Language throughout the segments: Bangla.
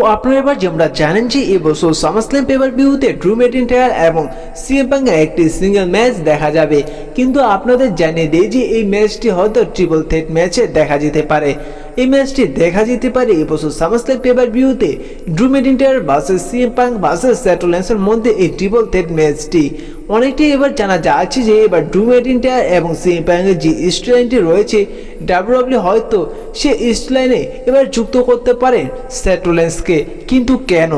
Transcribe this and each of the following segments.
আপনারা এবার যেমন জানেন যে এবছর সামাসলাম পেপার ভিউতে ড্রু ম্যাকিন্টায়ার এবং সিএম একটি সিঙ্গেল ম্যাচ দেখা যাবে। কিন্তু আপনাদের জানিয়ে দেয় যে এই ম্যাচটি হয়তো ট্রিপল থ্রেট ম্যাচে দেখা যেতে পারে। এই ম্যাচটি দেখা যেতে পারে। এবছর সামাসলাম পেপার ভিউতে Drew McIntyre versus CM Punk versus স্যাটোলেন্সের মধ্যে এই ট্রিপল থ্রেট ম্যাচটি। অনেকটাই এবার জানা যাচ্ছে যে এবার ড্রু ম্যাকিন্টায়ার এবং সিএম পাঙ্কের যে স্টোলাইনটি রয়েছে, ডাব্লিউডাব্লিউ হয়তো সে স্টোলাইনে এবার যুক্ত করতে পারেন স্যাটোলেন্সকে কিন্তু কেন?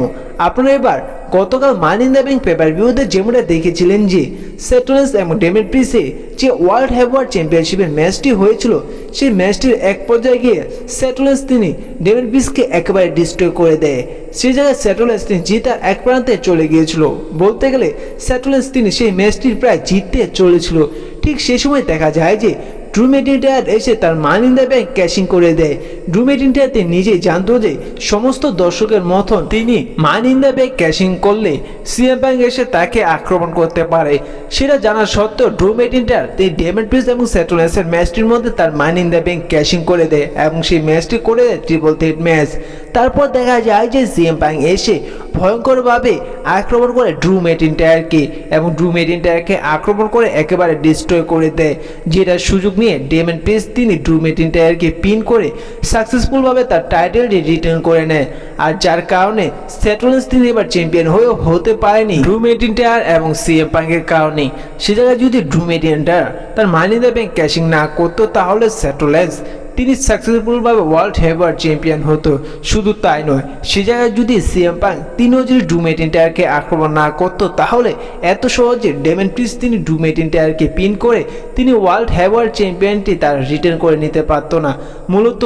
আপনারা এবার গতকাল মানি দ্য ব্যাংক পেপার ভিউতে যেমনটা দেখেছিলেন যে সেটলেন্স এবং ডেমিট প্রিসে যে ওয়ার্ল্ড হেভওয়ার চ্যাম্পিয়নশিপের ম্যাচটি হয়েছিল, সেই ম্যাচটির এক পর্যায়ে গিয়ে সেটলেন্স তিনি ডেমিট প্রিসকে একেবারে ডিস্ট্রয় করে দেয়। সেই জায়গায় সেটলেন্স তিনি জিতার এক প্রান্তে চলে গিয়েছিল। বলতে গেলে সেটলেন্স তিনি সেই ম্যাচটির প্রায় জিততে চলেছিল। ঠিক সেই সময় দেখা যায় যে ড্রু মেটিনটার এসে তার মান দ্য ব্যাংক ক্যাশিং করে দেয়। ড্রু মেটিনটার তিনি নিজেই জানতো যে সমস্ত দর্শকের মতন তিনি মান দ্য ব্যাংক ক্যাশিং করলে সিএম ব্যাংক এসে তাকে আক্রমণ করতে পারে। সেটা জানা সত্ত্বেও ড্রু মেটিনটার তিনি ডেমেন্ট পিস এবং স্যাটোলেন্সের ম্যাচটির মধ্যে তার মান দ্য ব্যাংক ক্যাশিং করে দেয় এবং সেই ম্যাচটি করে দেয় ট্রিপল থ্রিট ম্যাচ তারপর দেখা যায় যে ব্যাংক এসে ভয়ঙ্করভাবে আক্রমণ করে ড্রু মেটিনটায়ারকে এবং ড্রু মেটিনটায়ারকে আক্রমণ করে একেবারে ডিস্ট্রয় করে দেয়। যেটার সুযোগ নিয়ে ডেমেন পেস তিনি ড্রু মেটিনটায়ারকে পিন করে সাকসেসফুলভাবে তার টাইটেলটি রিটার্ন করে নেয়। আর যার কারণে সেটলেন্স তিনি এবার চ্যাম্পিয়ন হয়েও হতে পারেনি ড্রু মেটিনটায়ার এবং সিএম পাঙ্কের কারণে সে জায়গায় যদি ড্রু মেটিনটায়ার তার মানি দ্য ব্যাংক ক্যাশিং না করতো, তাহলে সেটলেন্স তিনি সাকসেসফুলভাবে ওয়ার্ল্ড হেভার চ্যাম্পিয়ন হতো। শুধু তাই নয়, সে জায়গায় যদি সিএম পাং তিনিও যদি ডুমেটিনটায়ারকে আক্রমণ না করতো, তাহলে এত সহজে ডেমেন প্রিস তিনি ডুমেটিনটায়ারকে পিন করে তিনি ওয়ার্ল্ড হেভার চ্যাম্পিয়নটি তার রিটার্ন করে নিতে পারতো না। মূলত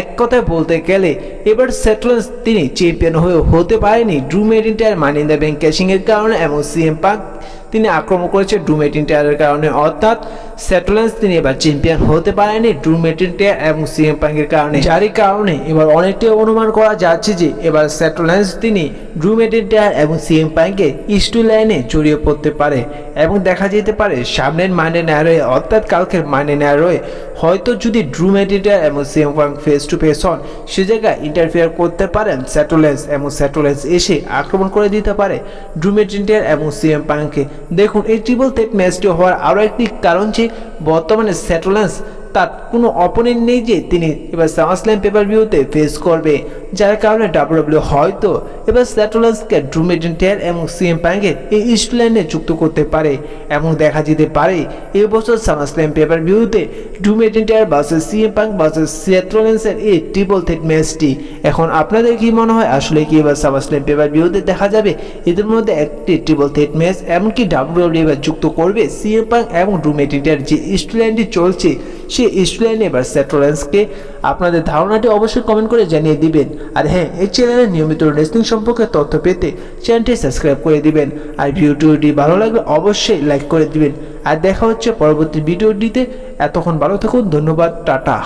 এক কথায় বলতে গেলে, এবার সেটলেন্স তিনি চ্যাম্পিয়ন হয়েও হতে পারেনি Drew McIntyre money in the bank ক্যাশিংয়ের কারণে, এবং সিএম পাং তিনি আক্রমণ করেছে ড্রুমেটিনটায়ারের কারণে। অর্থাৎ সেটলেন্স তিনি এবার চ্যাম্পিয়ন হতে পারেনি ড্রুমেটিনটায়ার এবং সিএম পাঙ্কের কারণে। যারই কারণে এবার অনেকটাই অনুমান করা যাচ্ছে যে এবার সেটলেন্স তিনি ড্রুমেটিনটায়ার এবং সিএম পাঙ্কে ইস্টু লাইনে জড়িয়ে পড়তে পারে এবং দেখা যেতে পারে সামনের মাইনে ন্যারোয়ে অর্থাৎ কালকের মাইনে ন্যারোয়ে হয়তো যদি ড্রুমেটিনটায়ার এবং CM Punk face to face হন, সে জায়গায় ইন্টারফেয়ার করতে পারেন স্যাটোলেন্স এবং স্যাটোলেন্স এসে আক্রমণ করে দিতে পারে ড্রুমেটিনটায়ার এবং সিএম পাঙ্ককে দেখুন এই ট্রিপল থ্রেট ম্যাচটি হওয়ার আরও একটি কারণ যে বর্তমানে স্যাটোলেন্স তার কোনো অপোনেন্ট নেই যে তিনি এবার সামাসল্যাম পেপার ভিউতে ফেস করবে। যার কারণে ডাব্লিউডাব্লিউ হয়তো এবার স্যাটোলেন্সকে ড্রুমেডেন্টিয়ার এবং সিএম প্যাঙ্কের এই ইস্টল্যান্ডে যুক্ত করতে পারে। এবং দেখা যেতে পারে এবছর সামাসল্যাম পেপার ভিউতে ড্রুমেডেন্টিয়ার বাসের সিএম প্যাঙ্ক বাসের স্যাটোলেন্সের এই ট্রিপল থ্রেট ম্যাচটি এখন আপনাদের কি মনে হয়, আসলে কি এবার সামাসল্যাম পেপার ভিউতে দেখা যাবে? এদের মধ্যে একটি ট্রিপল থ্রেট ম্যাচ এমনকি ডাব্লিউডাব্লিউ এবার যুক্ত করবে সিএম প্যাঙ্ক এবং ড্রুমেডেন্টিয়ার যে ইস্টল্যান্ডটি চলছে সেই স্টুডেন্ট এবার স্যাট্রোলেন্সকে আপনাদের ধারণাটি অবশ্যই কমেন্ট করে জানিয়ে দিবেন। আর হ্যাঁ এই চ্যানেলে নিয়মিত রেসলিং সম্পর্কে তথ্য পেতে চ্যানেলটি সাবস্ক্রাইব করে দিবেন। আর ভিডিওটি ভালো লাগলে অবশ্যই লাইক করে দিবেন। আর দেখা হচ্ছে পরবর্তী ভিডিওটিতে এতক্ষণ ভালো থাকুন, ধন্যবাদ, টাটা।